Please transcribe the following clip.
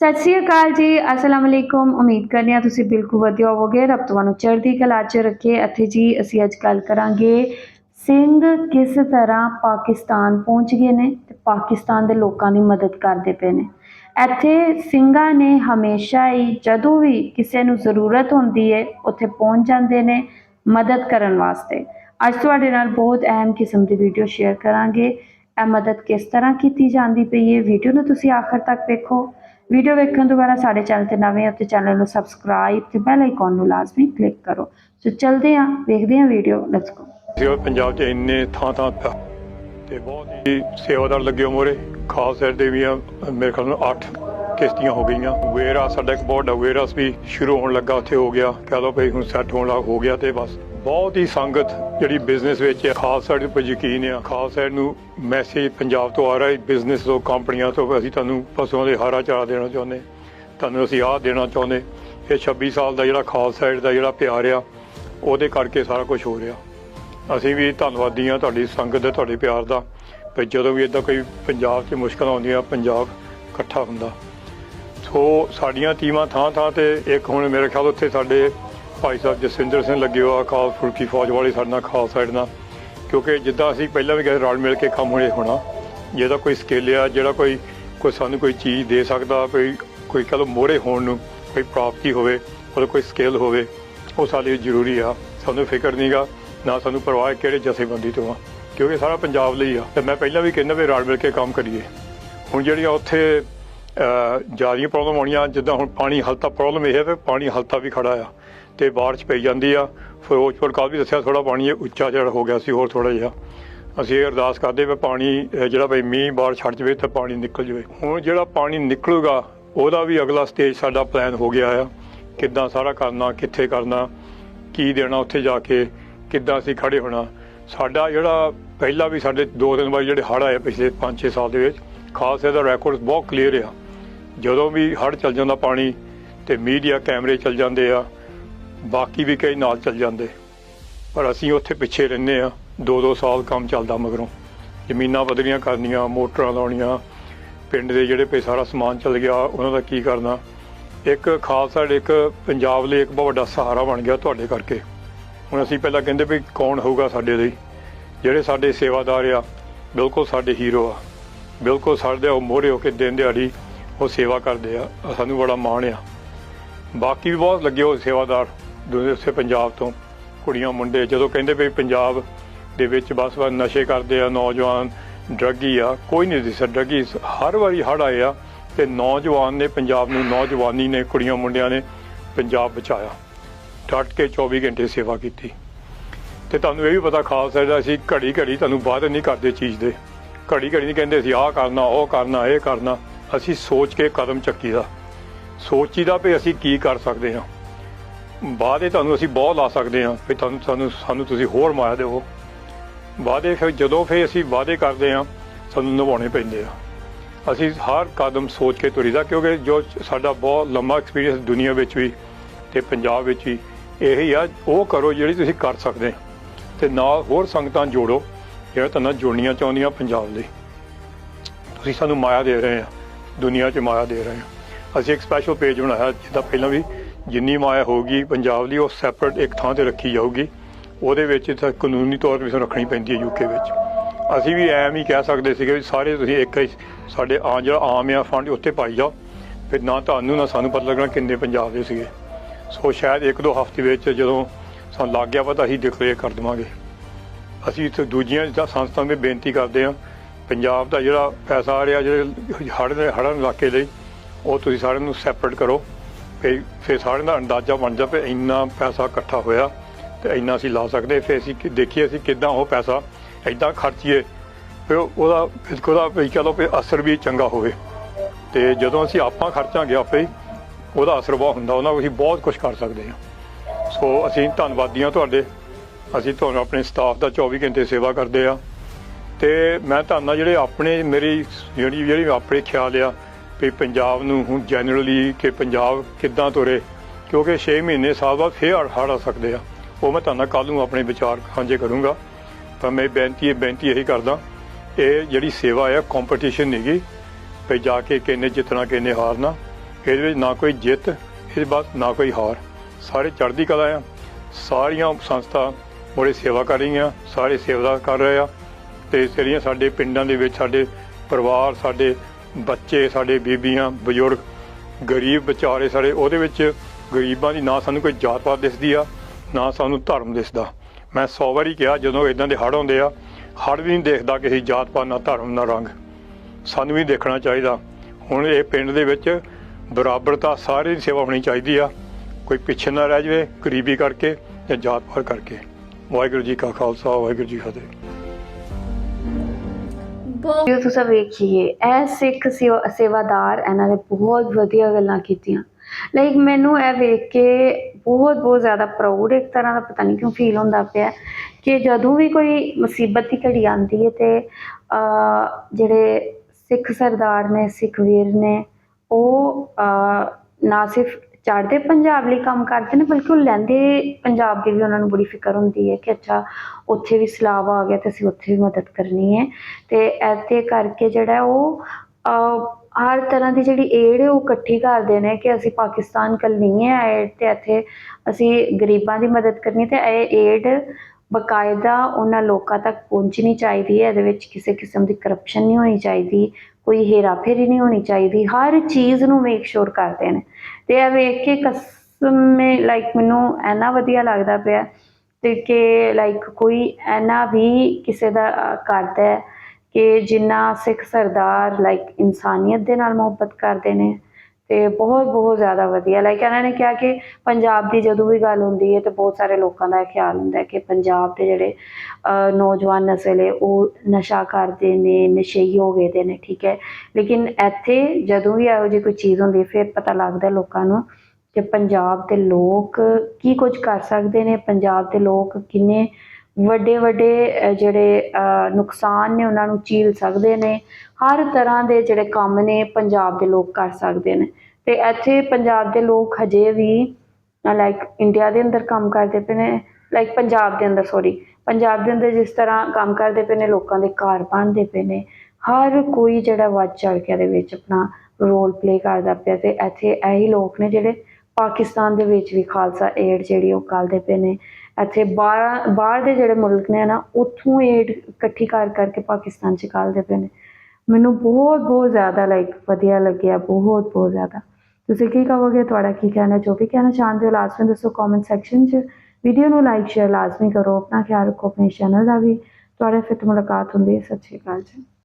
ਸਤਿ ਸ਼੍ਰੀ ਅਕਾਲ ਜੀ, ਅਸਲਾਮ ਅਲੈਕੁਮ। ਉਮੀਦ ਕਰਦੇ ਹਾਂ ਤੁਸੀਂ ਬਿਲਕੁਲ ਵਧੀਆ ਹੋਵੋਗੇ। ਰੱਬ ਤੁਹਾਨੂੰ ਚੜ੍ਹਦੀ ਕਲਾ 'ਚ ਰੱਖੇ। ਅਤੇ ਜੀ ਅਸੀਂ ਅੱਜ ਗੱਲ ਕਰਾਂਗੇ, ਸਿੰਘ ਕਿਸ ਤਰ੍ਹਾਂ ਪਾਕਿਸਤਾਨ ਪਹੁੰਚ ਗਏ ਨੇ ਤੇ ਪਾਕਿਸਤਾਨ ਦੇ ਲੋਕਾਂ ਦੀ ਮਦਦ ਕਰਦੇ ਪਏ ਨੇ। ਇੱਥੇ ਸਿੰਘਾਂ ਨੇ ਹਮੇਸ਼ਾ ਹੀ ਜਦੋਂ ਵੀ ਕਿਸੇ ਨੂੰ ਜ਼ਰੂਰਤ ਹੁੰਦੀ ਹੈ ਉੱਥੇ ਪਹੁੰਚ ਜਾਂਦੇ ਨੇ ਮਦਦ ਕਰਨ ਵਾਸਤੇ। ਅੱਜ ਤੁਹਾਡੇ ਨਾਲ ਬਹੁਤ ਅਹਿਮ ਕਿਸਮ ਦੀ ਵੀਡੀਓ ਸ਼ੇਅਰ ਕਰਾਂਗੇ। ਇਹ ਮਦਦ ਕਿਸ ਤਰ੍ਹਾਂ ਕੀਤੀ ਜਾਂਦੀ ਪਈ ਹੈ ਵੀਡੀਓ ਨੂੰ ਤੁਸੀਂ ਆਖਰ ਤੱਕ ਵੇਖੋ। ਵੀਡੀਓ ਵੇਖਣ ਤੋਂ ਬਾਅਦ ਸਾਡੇ ਚੈਨਲ ਤੇ ਨਵੇਂ ਹੋ ਤੇ ਚੈਨਲ ਨੂੰ ਸਬਸਕ੍ਰਾਈਬ ਤੇ ਬੈਲ ਆਈਕਨ ਨੂੰ ਲਾਜ਼ਮੀ ਕਲਿੱਕ ਕਰੋ। ਸੋ ਚਲਦੇ ਹਾਂ, ਵੇਖਦੇ ਹਾਂ ਵੀਡੀਓ ਲੈਟਸ ਗੋ ਸੇਵਾ ਪੰਜਾਬ 'ਚ ਇੰਨੇ ਥਾਂ ਥਾਂ ਤੇ ਬਹੁਤ ਹੀ ਸੇਵਾਦਾਰ ਲੱਗੇ ਮੋਰੇ। ਖਾਸ ਸੈਰ ਦੇ ਵੀ ਮੇਰੇ ਖਿਆਲ ਨਾਲ 8 ਕਿਸ਼ਤੀਆਂ ਹੋ ਗਈਆਂ। ਵੇਰਾ ਸਾਡਾ ਇੱਕ ਬਹੁਤ ਵੇਰਸ ਵੀ ਸ਼ੁਰੂ ਹੋਣ ਲੱਗਾ, ਉੱਥੇ ਹੋ ਗਿਆ। ਕਹ ਲਓ ਭਈ ਹੁਣ ਸੈੱਟ ਹੋਣ ਲੱਗ, ਹੋ ਗਿਆ ਤੇ ਬਸ। ਬਹੁਤ ਹੀ ਸੰਗਤ ਜਿਹੜੀ ਬਿਜ਼ਨਸ ਵਿੱਚ ਹੈ। ਖਾਸ ਸਾਈਡ ਉੱਪਰ ਯਕੀਨ ਆ। ਖਾਸ ਸਾਈਡ ਨੂੰ ਮੈਸੇਜ ਪੰਜਾਬ ਤੋਂ ਆ ਰਿਹਾ ਹੈ। ਬਿਜ਼ਨਸ ਤੋਂ, ਕੰਪਨੀਆਂ ਤੋਂ ਅਸੀਂ ਤੁਹਾਨੂੰ ਪਸ਼ੂਆਂ ਦੇ ਹਾਰਾ ਚਾਰਾ ਦੇਣਾ ਚਾਹੁੰਦੇ ਤੁਹਾਨੂੰ ਅਸੀਂ ਆਹ ਦੇਣਾ ਚਾਹੁੰਦੇ ਇਹ 26 ਸਾਲ ਦਾ ਜਿਹੜਾ ਖਾਸ ਸਾਈਡ ਦਾ ਜਿਹੜਾ ਪਿਆਰ ਆ, ਉਹਦੇ ਕਰਕੇ ਸਾਰਾ ਕੁਝ ਹੋ ਰਿਹਾ। ਅਸੀਂ ਵੀ ਧੰਨਵਾਦੀ ਹਾਂ ਤੁਹਾਡੀ ਸੰਗਤ ਦਾ, ਤੁਹਾਡੇ ਪਿਆਰ ਦਾ। ਵੀ ਜਦੋਂ ਵੀ ਇਦਾਂ ਕੋਈ ਪੰਜਾਬ 'ਚ ਮੁਸ਼ਕਲ ਆਉਂਦੀਆਂ, ਪੰਜਾਬ ਇਕੱਠਾ ਹੁੰਦਾ। ਸੋ ਸਾਡੀਆਂ ਟੀਮਾਂ ਥਾਂ ਥਾਂ ਤੇ, ਇੱਕ ਹੁਣ ਮੇਰੇ ਖਿਆਲ ਉੱਥੇ ਸਾਡੇ ਭਾਈ ਸਾਹਿਬ ਜਸਵਿੰਦਰ ਸਿੰਘ ਲੱਗੇ ਹੋਆ ਖਾਸ ਫੁਲਕੀ ਫੌਜ ਵਾਲੇ ਸਾਡੇ ਨਾਲ, ਖਾਸ ਸਾਈਡ ਨਾਲ। ਕਿਉਂਕਿ ਜਿੱਦਾਂ ਅਸੀਂ ਪਹਿਲਾਂ ਵੀ ਕਹੇ ਰਲ ਮਿਲ ਕੇ ਕੰਮ ਹੋਏ ਹੋਣਾ ਜਿਹਦਾ ਕੋਈ ਸਕਿੱਲ ਆ, ਜਿਹੜਾ ਕੋਈ ਕੋਈ ਸਾਨੂੰ ਕੋਈ ਚੀਜ਼ ਦੇ ਸਕਦਾ, ਕੋਈ ਕੋਈ ਕਹ ਲਓ ਮੋਹਰੇ ਹੋਣ ਨੂੰ ਕੋਈ ਪ੍ਰਾਪਤੀ ਹੋਵੇ, ਉਹਦਾ ਕੋਈ ਸਕਿੱਲ ਹੋਵੇ, ਉਹ ਸਾਡੇ ਲਈ ਜ਼ਰੂਰੀ ਆ। ਸਾਨੂੰ ਫਿਕਰ ਨਹੀਂਗਾ ਨਾ ਸਾਨੂੰ ਪਰਵਾਹ ਕਿਹੜੇ ਜਥੇਬੰਦੀ ਤੋਂ ਆ। ਕਿਉਂਕਿ ਸਾਰਾ ਪੰਜਾਬ ਲਈ ਆ। ਤੇ ਮੈਂ ਪਹਿਲਾਂ ਵੀ ਕਹਿੰਦਾ ਵੀ ਰਲ ਮਿਲ ਕੇ ਕੰਮ ਕਰੀਏ। ਹੁਣ ਜਿਹੜੀਆਂ ਉੱਥੇ ਜਿਆਦੀਆਂ ਪ੍ਰੋਬਲਮ ਆਉਣੀਆਂ, ਜਿੱਦਾਂ ਹੁਣ ਪਾਣੀ ਹਲਤਾ ਪ੍ਰੋਬਲਮ ਇਹ ਹੈ ਵੀ ਪਾਣੀ ਹਲਤਾ ਵੀ ਖੜਾ ਆ। ਤੇ ਬਾਰਿਸ਼ ਪਈ ਜਾਂਦੀ ਆ। ਫਿਰੋਜ਼ਪੁਰ ਕੱਲ੍ਹ ਵੀ ਦੱਸਿਆ ਥੋੜਾ ਪਾਣੀ ਉੱਚਾ ਜਿਹੜਾ ਹੋ ਗਿਆ ਸੀ, ਹੋਰ ਥੋੜਾ ਜਿਹਾ। ਅਸੀਂ ਇਹ ਅਰਦਾਸ ਕਰਦੇ ਵੀ ਪਾਣੀ ਜਿਹੜਾ ਬਈ ਮੀਂਹ ਬਾਹਰ ਛੱਡ ਜਵੇ ਤਾਂ ਪਾਣੀ ਨਿਕਲ ਜਵੇ। ਹੁਣ ਜਿਹੜਾ ਪਾਣੀ ਨਿਕਲੂਗਾ, ਉਹਦਾ ਵੀ ਅਗਲਾ ਸਟੇਜ ਸਾਡਾ ਪਲਾਨ ਹੋ ਗਿਆ ਆ। ਕਿੱਦਾਂ ਸਾਰਾ ਕਰਨਾ, ਕਿੱਥੇ ਕਰਨਾ, ਕੀ ਦੇਣਾ ਉੱਥੇ ਜਾ ਕੇ, ਕਿੱਦਾਂ ਅਸੀਂ ਖੜੇ ਹੋਣਾ। ਸਾਡਾ ਜਿਹੜਾ ਪਹਿਲਾਂ ਵੀ ਸਾਡੇ ਦੋ ਦਿਨ ਬਾਅਦ ਜਿਹੜੇ ਹੜ੍ਹ ਆਏ ਪਿਛਲੇ 5-6 ਸਾਲ ਦੇ ਵਿੱਚ, ਖਾਸ ਇਹਦਾ ਰੈਕੋਰਡ ਬਹੁਤ ਕਲੀਅਰ ਆ। ਜਦੋਂ ਵੀ ਹੜ੍ਹ ਚੱਲ ਜਾਂਦਾ ਪਾਣੀ, ਤੇ ਮੀਡੀਆ ਕੈਮਰੇ ਚੱਲ ਜਾਂਦੇ ਆ। ਬਾਕੀ ਵੀ ਕਈ ਨਾਲ ਚੱਲ ਜਾਂਦੇ। ਪਰ ਅਸੀਂ ਉੱਥੇ ਪਿੱਛੇ ਰਹਿੰਦੇ ਆ ਦੋ ਦੋ ਸਾਲ ਕੰਮ ਚੱਲਦਾ ਮਗਰੋਂ। ਜ਼ਮੀਨਾਂ ਬਦਲੀਆਂ ਕਰਨੀਆਂ, ਮੋਟਰਾਂ ਲਾਉਣੀਆਂ। ਪਿੰਡ ਦੇ ਜਿਹੜੇ ਪੇ ਸਾਰਾ ਸਮਾਨ ਚੱਲ ਗਿਆ, ਉਹਨਾਂ ਦਾ ਕੀ ਕਰਨਾ? ਇੱਕ ਖਾਲਸਾ ਇੱਕ ਪੰਜਾਬ ਲਈ ਇੱਕ ਬਹੁਤ ਵੱਡਾ ਸਹਾਰਾ ਬਣ ਗਿਆ ਤੁਹਾਡੇ ਕਰਕੇ। ਹੁਣ ਅਸੀਂ ਪਹਿਲਾਂ ਕਹਿੰਦੇ ਵੀ ਕੌਣ ਹੋਊਗਾ ਸਾਡੇ ਲਈ? ਜਿਹੜੇ ਸਾਡੇ ਸੇਵਾਦਾਰ ਆ, ਬਿਲਕੁਲ ਸਾਡੇ ਹੀਰੋ ਆ। ਬਿਲਕੁਲ ਸਾਡੇ ਉਹ ਮੋਹਰੇ ਹੋ ਕੇ ਦਿਨ ਦਿਹਾੜੀ ਉਹ ਸੇਵਾ ਕਰਦੇ ਆ। ਸਾਨੂੰ ਬੜਾ ਮਾਣ ਆ। ਬਾਕੀ ਵੀ ਬਹੁਤ ਲੱਗੇ ਹੋ ਸੇਵਾਦਾਰ। ਦੂਜੇ ਉੱਥੇ ਪੰਜਾਬ ਤੋਂ ਕੁੜੀਆਂ ਮੁੰਡੇ ਜਦੋਂ ਕਹਿੰਦੇ ਵੀ ਪੰਜਾਬ ਦੇ ਵਿੱਚ ਬਸ ਬਸ ਨਸ਼ੇ ਕਰਦੇ ਆ, ਨੌਜਵਾਨ ਡਰੱਗੀ ਆ, ਕੋਈ ਨਹੀਂ ਦਿਸਦਾ ਡਰੱਗੀ। ਹਰ ਵਾਰੀ ਹੜ ਆਏ ਆ ਤੇ ਨੌਜਵਾਨ ਨੇ ਪੰਜਾਬ ਨੂੰ, ਨੌਜਵਾਨੀ ਨੇ, ਕੁੜੀਆਂ ਮੁੰਡਿਆਂ ਨੇ ਪੰਜਾਬ ਬਚਾਇਆ। ਡਟ ਕੇ 24 ਘੰਟੇ ਸੇਵਾ ਕੀਤੀ। ਤੇ ਤੁਹਾਨੂੰ ਇਹ ਵੀ ਪਤਾ ਖਾਸ ਹੈ, ਅਸੀਂ ਘੜੀ ਘੜੀ ਤੁਹਾਨੂੰ ਬਾਅਦ ਨਹੀਂ ਕਰਦੇ ਚੀਜ਼ ਦੇ। ਘੜੀ ਘੜੀ ਨਹੀਂ ਕਹਿੰਦੇ ਅਸੀਂ ਆਹ ਕਰਨਾ, ਉਹ ਕਰਨਾ, ਇਹ ਕਰਨਾ। ਅਸੀਂ ਸੋਚ ਕੇ ਕਦਮ ਚੱਕੀਦਾ। ਸੋਚੀਦਾ ਵੀ ਅਸੀਂ ਕੀ ਕਰ ਸਕਦੇ ਹਾਂ। ਵਾਅਦੇ ਤੁਹਾਨੂੰ ਅਸੀਂ ਬਹੁਤ ਲਾ ਸਕਦੇ ਹਾਂ ਵੀ ਤੁਹਾਨੂੰ ਸਾਨੂੰ ਸਾਨੂੰ ਤੁਸੀਂ ਹੋਰ ਮਾਇਆ ਦਿਓ। ਵਾਅਦੇ ਫਿਰ ਜਦੋਂ ਫਿਰ ਅਸੀਂ ਵਾਅਦੇ ਕਰਦੇ ਹਾਂ, ਸਾਨੂੰ ਨਿਭਾਉਣੇ ਪੈਂਦੇ ਆ। ਅਸੀਂ ਹਰ ਕਦਮ ਸੋਚ ਕੇ ਤੁਰੀਦਾ ਕਿਉਂਕਿ ਜੋ ਸਾਡਾ ਬਹੁਤ ਲੰਮਾ ਐਕਸਪੀਰੀਅੰਸ ਦੁਨੀਆ ਵਿੱਚ ਵੀ ਤੇ ਪੰਜਾਬ ਵਿੱਚ ਵੀ ਇਹੀ ਆ, ਉਹ ਕਰੋ ਜਿਹੜੀ ਤੁਸੀਂ ਕਰ ਸਕਦੇ ਤੇ ਨਾਲ ਹੋਰ ਸੰਗਤਾਂ ਜੋੜੋ, ਜਿਹੜਾ ਤੁਹਾਨੂੰ ਜੋੜਨੀਆਂ ਚਾਹੁੰਦੀਆਂ ਪੰਜਾਬ ਲਈ। ਤੁਸੀਂ ਸਾਨੂੰ ਮਾਇਆ ਦੇ ਰਹੇ ਆ, ਦੁਨੀਆ 'ਚ ਮਾਇਆ ਦੇ ਰਹੇ ਆ। ਅਸੀਂ ਇੱਕ ਸਪੈਸ਼ਲ ਪੇਜ ਬਣਾਇਆ, ਜਿਹਦਾ ਪਹਿਲਾਂ ਵੀ ਜਿੰਨੀ ਮਾਇਆ ਹੋਊਗੀ ਪੰਜਾਬ ਲਈ ਉਹ ਸੈਪਰੇਟ ਇੱਕ ਥਾਂ ਤੇ ਰੱਖੀ ਜਾਊਗੀ। ਉਹਦੇ ਵਿੱਚ ਤਾਂ ਕਾਨੂੰਨੀ ਤੌਰ ਤੇ ਸਾਨੂੰ ਰੱਖਣੀ ਪੈਂਦੀ ਹੈ ਯੂਕੇ ਵਿੱਚ। ਅਸੀਂ ਵੀ ਐਮ ਹੀ ਕਹਿ ਸਕਦੇ ਸੀਗੇ ਵੀ ਸਾਰੇ ਤੁਸੀਂ ਇੱਕ ਸਾਡੇ ਆ ਜਿਹੜਾ ਆਮ ਆ ਫੰਡ ਉੱਤੇ ਪਾਈ ਜਾਓ। ਫਿਰ ਨਾ ਤੁਹਾਨੂੰ ਨਾ ਸਾਨੂੰ ਪਤਾ ਲੱਗਣਾ ਕਿੰਨੇ ਪੰਜਾਬ ਦੇ ਸੀਗੇ। ਸੋ ਸ਼ਾਇਦ ਇੱਕ ਦੋ ਹਫ਼ਤੇ ਵਿੱਚ ਜਦੋਂ ਸਾਨੂੰ ਲੱਗ ਗਿਆ ਪਤਾ, ਅਸੀਂ ਡਿਕਲੇਅਰ ਕਰ ਦੇਵਾਂਗੇ। ਅਸੀਂ ਇੱਥੇ ਦੂਜੀਆਂ ਸੰਸਥਾਵਾਂ ਨੂੰ ਬੇਨਤੀ ਕਰਦੇ ਹਾਂ, ਪੰਜਾਬ ਦਾ ਜਿਹੜਾ ਪੈਸਾ ਆ ਰਿਹਾ, ਜਿਹੜੇ ਹੜ੍ਹ ਦੇ ਹੜ੍ਹਾਂ ਇਲਾਕੇ ਲਈ, ਉਹ ਤੁਸੀਂ ਸਾਰਿਆਂ ਨੂੰ ਸੈਪਰੇਟ ਕਰੋ। ਫਿਰ ਫਿਰ ਸਾਰਿਆਂ ਦਾ ਅੰਦਾਜ਼ਾ ਬਣ ਜਾ ਵੀ ਇੰਨਾ ਪੈਸਾ ਇਕੱਠਾ ਹੋਇਆ ਤੇ ਇੰਨਾ ਅਸੀਂ ਲਾ ਸਕਦੇ ਫਿਰ ਅਸੀਂ ਕਿ- ਦੇਖੀਏ ਅਸੀਂ ਕਿੱਦਾਂ ਉਹ ਪੈਸਾ ਐਦਾਂ ਖਰਚੀਏ। ਫਿਰ ਉਹਦਾ ਫਿਰ ਉਹਦਾ ਵੀ ਚਲੋ ਵੀ ਅਸਰ ਵੀ ਚੰਗਾ ਹੋਵੇ। ਤੇ ਜਦੋਂ ਅਸੀਂ ਆਪਾਂ ਖਰਚਾਂਗੇ ਆਪੇ ਹੀ, ਉਹਦਾ ਅਸਰ ਬਹੁਤ ਹੁੰਦਾ ਉਹਨਾਂ ਅਸੀਂ ਬਹੁਤ ਕੁਝ ਕਰ ਸਕਦੇ ਹਾਂ। ਸੋ ਅਸੀਂ ਧੰਨਵਾਦੀ ਹਾਂ ਤੁਹਾਡੇ। ਅਸੀਂ ਤੁਹਾਨੂੰ ਆਪਣੇ ਸਟਾਫ ਦਾ 24 ਘੰਟੇ ਸੇਵਾ ਕਰਦੇ ਆ ਤੇ ਮੈਂ ਤੁਹਾਨੂੰ ਜਿਹੜੇ ਆਪਣੇ ਮੇਰੀ ਜਿਹੜੀ ਜਿਹੜੀ ਆਪਣੇ ਖਿਆਲ ਆ ਵੀ ਪੰਜਾਬ ਨੂੰ ਹੁਣ ਜਨਰਲੀ ਕਿ ਪੰਜਾਬ ਕਿੱਦਾਂ ਤੁਰੇ, ਕਿਉਂਕਿ 6 ਮਹੀਨੇ ਸਾਲ ਬਾਅਦ ਫੇਰ ਹੜ ਹੜ੍ਹ ਆ ਸਕਦੇ ਆ। ਉਹ ਮੈਂ ਤੁਹਾਨੂੰ ਕੱਲ ਨੂੰ ਆਪਣੇ ਵਿਚਾਰ ਸਾਂਝੇ ਕਰੂੰਗਾ। ਤਾਂ ਮੈਂ ਬੇਨਤੀ ਇਹ ਬੇਨਤੀ ਇਹੀ ਕਰਦਾ, ਇਹ ਜਿਹੜੀ ਸੇਵਾ ਆ ਕੰਪੀਟੀਸ਼ਨ ਨਹੀਂਗੀ ਵੀ ਜਾ ਕੇ ਕਿੰਨੇ ਜਿੱਤਣਾ, ਕਿੰਨੇ ਹਾਰਨਾ, ਇਹਦੇ ਵਿੱਚ ਨਾ ਕੋਈ ਜਿੱਤ, ਇਹਦੇ ਬਾਅਦ ਨਾ ਕੋਈ ਹਾਰ। ਸਾਰੇ ਚੜ੍ਹਦੀ ਕਲਾ ਆ, ਸਾਰੀਆਂ ਸੰਸਥਾ ਬੜੀ ਸੇਵਾ ਕਰ ਰਹੀਆਂ, ਸਾਰੇ ਸੇਵਾ ਕਰ ਰਹੇ ਆ। ਤੇ ਜਿਹੜੀਆਂ ਸਾਡੇ ਪਿੰਡਾਂ ਦੇ ਵਿੱਚ, ਸਾਡੇ ਪਰਿਵਾਰ, ਸਾਡੇ ਬੱਚੇ, ਸਾਡੇ ਬੀਬੀਆਂ, ਬਜ਼ੁਰਗ, ਗਰੀਬ ਵਿਚਾਰੇ ਸਾਡੇ ਉਹਦੇ ਵਿੱਚ ਗਰੀਬਾਂ ਦੀ ਨਾ ਸਾਨੂੰ ਕੋਈ ਜਾਤ ਪਾਤ ਦਿਸਦੀ ਆ, ਨਾ ਸਾਨੂੰ ਧਰਮ ਦਿਸਦਾ। ਮੈਂ 100 ਵਾਰੀ ਕਿਹਾ, ਜਦੋਂ ਇਦਾਂ ਦੇ ਹੜ੍ਹ ਆਉਂਦੇ ਆ, ਹੜ੍ਹ ਵੀ ਨਹੀਂ ਦੇਖਦਾ ਕਿਸੇ ਜਾਤ ਪਾਤ ਨਾ ਧਰਮ ਨਾ ਰੰਗ। ਸਾਨੂੰ ਵੀ ਦੇਖਣਾ ਚਾਹੀਦਾ। ਹੁਣ ਇਹ ਪਿੰਡ ਦੇ ਵਿੱਚ ਬਰਾਬਰਤਾ ਸਾਰੇ ਦੀ ਸੇਵਾ ਹੋਣੀ ਚਾਹੀਦੀ ਆ। ਕੋਈ ਪਿੱਛੇ ਨਾ ਰਹਿ ਜਾਵੇ, ਗਰੀਬੀ ਕਰਕੇ ਜਾਂ ਜਾਤ ਪਾਤ ਕਰਕੇ। ਵਾਹਿਗੁਰੂ ਜੀ ਕਾ ਖਾਲਸਾ, ਵਾਹਿਗੁਰੂ ਜੀ ਫਤਿਹ। ਫਤਿਹ ਜੇ ਤੁਸੀਂ ਵੇਖੀਏ। ਇਹ ਸਿੱਖ ਸੇਵਾ- ਸੇਵਾਦਾਰ, ਇਹਨਾਂ ਨੇ ਬਹੁਤ ਵਧੀਆ ਗੱਲਾਂ ਕੀਤੀਆਂ। ਲਾਈਕ ਮੈਨੂੰ ਇਹ ਵੇਖ ਕੇ ਬਹੁਤ ਬਹੁਤ ਜ਼ਿਆਦਾ ਪ੍ਰਾਊਡ ਇੱਕ ਤਰ੍ਹਾਂ ਦਾ ਪਤਾ ਨਹੀਂ ਕਿਉਂ ਫੀਲ ਹੁੰਦਾ ਪਿਆ। ਕਿ ਜਦੋਂ ਵੀ ਕੋਈ ਮੁਸੀਬਤ ਦੀ ਘੜੀ ਆਉਂਦੀ ਹੈ ਤੇ ਜਿਹੜੇ ਸਿੱਖ ਸਰਦਾਰ ਨੇ, ਸਿੱਖ ਵੀਰ ਨੇ, ਉਹ ਨਾ ਸਿਰਫ ਚੜ੍ਹਦੇ ਪੰਜਾਬ ਲਈ ਕੰਮ ਕਰਦੇ ਨੇ, ਬਲਕਿ ਉਹ ਲੈਂਦੇ ਪੰਜਾਬ ਦੀ ਵੀ ਉਹਨਾਂ ਨੂੰ ਬੜੀ ਫਿਕਰ ਹੁੰਦੀ ਹੈ ਕਿ ਅੱਛਾ, ਉੱਥੇ ਵੀ ਸਲਾਬ ਆ ਗਿਆ ਤੇ ਅਸੀਂ ਉੱਥੇ ਵੀ ਮਦਦ ਕਰਨੀ ਹੈ। ਤੇ ਐਤੇ ਕਰਕੇ ਜਿਹੜਾ ਉਹ ਹਰ ਤਰ੍ਹਾਂ ਦੀ ਜਿਹੜੀ ਏਡ ਹੈ ਉਹ ਇਕੱਠੀ ਕਰਦੇ ਨੇ ਕਿ ਅਸੀਂ ਪਾਕਿਸਤਾਨ ਕੱਲ ਨਹੀਂ ਹੈ ਏਡ ਤੇ ਇੱਥੇ ਅਸੀਂ ਗਰੀਬਾਂ ਦੀ ਮਦਦ ਕਰਨੀ ਤੇ ਇਹ ਏਡ ਬਕਾਇਦਾ ਉਹਨਾਂ ਲੋਕਾਂ ਤੱਕ ਪਹੁੰਚਣੀ ਚਾਹੀਦੀ ਹੈ, ਇਹਦੇ ਵਿੱਚ ਕਿਸੇ ਕਿਸਮ ਦੀ ਕਰਪਸ਼ਨ ਨਹੀਂ ਹੋਣੀ ਚਾਹੀਦੀ। ਕੋਈ ਹੇਰਾਫੇਰੀ ਨਹੀਂ ਹੋਣੀ ਚਾਹੀਦੀ। ਹਰ ਚੀਜ਼ ਨੂੰ ਮੇਕ ਸ਼ੋਰ ਕਰਦੇ ਨੇ। ਤੇ ਇਹ ਵੇਖ ਕੇ ਕਸਮੇ ਲਾਈਕ ਮੈਨੂੰ ਐਨਾ ਵਧੀਆ ਲੱਗਦਾ ਪਿਆ ਤੇ ਕਿ ਲਾਈਕ ਕੋਈ ਐਨਾ ਵੀ ਕਿਸੇ ਦਾ ਕਰਦਾ ਕਿ ਜਿੰਨਾ ਸਿੱਖ ਸਰਦਾਰ ਲਾਈਕ ਇਨਸਾਨੀਅਤ ਦੇ ਨਾਲ ਮੁਹੱਬਤ ਕਰਦੇ ਨੇ। ਤੇ ਬਹੁਤ ਬਹੁਤ ਜ਼ਿਆਦਾ ਵਧੀਆ। ਲਾਈਕ ਇਹਨਾਂ ਨੇ ਕਿਹਾ ਕਿ ਪੰਜਾਬ ਦੀ ਜਦੋਂ ਵੀ ਗੱਲ ਹੁੰਦੀ ਹੈ ਤੇ ਬਹੁਤ ਸਾਰੇ ਲੋਕਾਂ ਦਾ ਇਹ ਖਿਆਲ ਹੁੰਦਾ ਹੈ ਕਿ ਪੰਜਾਬ ਦੇ ਜਿਹੜੇ ਨੌਜਵਾਨ ਨਸਲ ਹੈ, ਉਹ ਨਸ਼ਾ ਕਰਦੇ ਨੇ, ਨਸ਼ਈ ਹੋ ਗਏ ਦੇ ਨੇ, ਠੀਕ ਹੈ। ਲੇਕਿਨ ਇੱਥੇ ਜਦੋਂ ਵੀ ਇਹੋ ਜਿਹੀ ਕੋਈ ਚੀਜ਼ ਹੁੰਦੀ ਫਿਰ ਪਤਾ ਲੱਗਦਾ ਲੋਕਾਂ ਨੂੰ ਕਿ ਪੰਜਾਬ ਦੇ ਲੋਕ ਕੀ ਕੁਝ ਕਰ ਸਕਦੇ ਨੇ, ਪੰਜਾਬ ਦੇ ਲੋਕ ਕਿੰਨੇ ਵੱਡੇ ਵੱਡੇ ਜਿਹੜੇ ਨੁਕਸਾਨ ਨੇ ਉਹਨਾਂ ਨੂੰ ਝੀਲ ਸਕਦੇ ਨੇ। ਹਰ ਤਰ੍ਹਾਂ ਦੇ ਜਿਹੜੇ ਕੰਮ ਨੇ ਪੰਜਾਬ ਦੇ ਲੋਕ ਕਰ ਸਕਦੇ ਨੇ। ਤੇ ਇੱਥੇ ਪੰਜਾਬ ਦੇ ਲੋਕ ਹਜੇ ਵੀ ਲਾਈਕ ਇੰਡੀਆ ਦੇ ਅੰਦਰ ਕੰਮ ਕਰਦੇ ਪਏ ਨੇ ਲਾਈਕ ਪੰਜਾਬ ਦੇ ਅੰਦਰ ਸੌਰੀ ਪੰਜਾਬ ਦੇ ਅੰਦਰ ਜਿਸ ਤਰ੍ਹਾਂ ਕੰਮ ਕਰਦੇ ਪਏ ਨੇ, ਲੋਕਾਂ ਦੇ ਘਰ ਬਣਦੇ ਪਏ ਨੇ। ਹਰ ਕੋਈ ਜਿਹੜਾ ਵੱਧ ਚੜ ਕੇ ਇਹਦੇ ਵਿੱਚ ਆਪਣਾ ਰੋਲ ਪਲੇ ਕਰਦਾ ਪਿਆ ਤੇ ਇੱਥੇ ਇਹੀ ਲੋਕ ਨੇ ਜਿਹੜੇ ਪਾਕਿਸਤਾਨ ਦੇ ਵਿੱਚ ਵੀ ਖਾਲਸਾ ਏਡ ਜਿਹੜੀ ਉਹ ਕਰਦੇ ਪਏ ਨੇ। ਇੱਥੇ ਬਾਹਰ ਬਾਹਰ ਦੇ ਜਿਹੜੇ ਮੁਲਕ ਨੇ ਨਾ, ਉੱਥੋਂ ਏਡ ਇਕੱਠੀ ਕਰ, ਕਰਕੇ ਪਾਕਿਸਤਾਨ ਚ ਘੱਲਦੇ ਪਏ ਨੇ। ਮੈਨੂੰ ਬਹੁਤ ਬਹੁਤ ਜ਼ਿਆਦਾ ਲਾਈਕ ਵਧੀਆ ਲੱਗਿਆ, ਬਹੁਤ ਬਹੁਤ ਜ਼ਿਆਦਾ। ਤੁਸੀਂ ਕੀ ਕਹੋਗੇ? ਤੁਹਾਡਾ ਕੀ ਕਹਿਣਾ ਜੋ ਵੀ ਕਹਿਣਾ ਚਾਹੁੰਦੇ ਹੋ ਲਾਜ਼ਮੀ ਦੱਸੋ ਕਮੈਂਟ ਸੈਕਸ਼ਨ 'ਚ। ਵੀਡੀਓ ਨੂੰ ਲਾਈਕ ਸ਼ੇਅਰ ਲਾਜ਼ਮੀ ਕਰੋ। ਆਪਣਾ ਖਿਆਲ ਰੱਖੋ, ਆਪਣੇ ਚੈਨਲ ਦਾ ਵੀ। ਤੁਹਾਡੇ ਫਿਰ ਤੋਂ ਮੁਲਾਕਾਤ ਹੁੰਦੀ ਹੈ। ਸਤਿ ਸ਼੍ਰੀ ਅਕਾਲ ਜੀ।